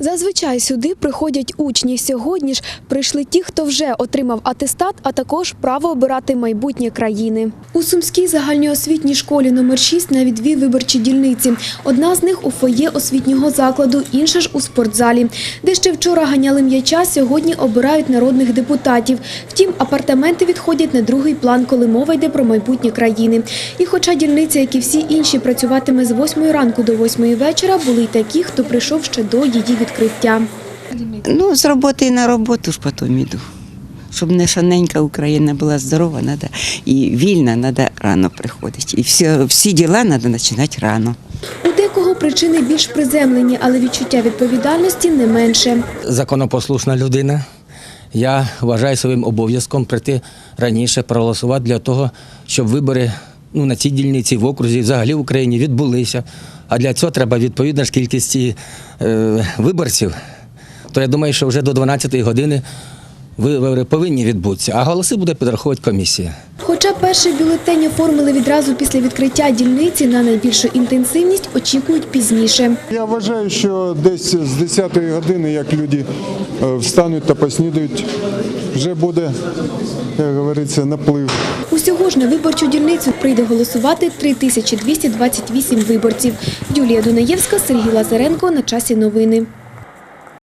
Зазвичай сюди приходять учні. Сьогодні ж прийшли ті, хто вже отримав атестат, а також право обирати майбутнє країни. У Сумській загальноосвітній школі номер 6 навіть дві виборчі дільниці. Одна з них у фоє освітнього закладу, інша ж у спортзалі. Де ще вчора ганяли м'яча, сьогодні обирають народних депутатів. Втім, апартаменти відходять на другий план, коли мова йде про майбутнє країни. І хоча дільниця, як і всі інші, працюватиме з 8 ранку до 8 вечора, були й такі, хто прийшов ще до її. Ну, з роботи на роботу ж потім іду. Щоб наша Україна була здорова, надо, і вільна, треба рано приходити. І всі, всі діла треба починати рано. У декого причини більш приземлені, але відчуття відповідальності не менше. законопослушна людина. Я вважаю своїм обов'язком прийти раніше, проголосувати для того, щоб вибори ну, на цій дільниці в окрузі, взагалі в Україні відбулися. А для цього треба відповідна ж кількість е, виборців. То я думаю, що вже до 12-ї години повинні відбутися, а голоси буде підраховувати комісія. Хоча перший бюлетень оформили відразу після відкриття дільниці, на найбільшу інтенсивність очікують пізніше. Я вважаю, що десь з 10-ї години, як люди е, встануть та поснідають, вже буде, як говориться, наплив. Усього ж на виборчу дільницю прийде голосувати 3228 виборців. Юлія Дунаєвська, Сергій Лазаренко. На часі новини.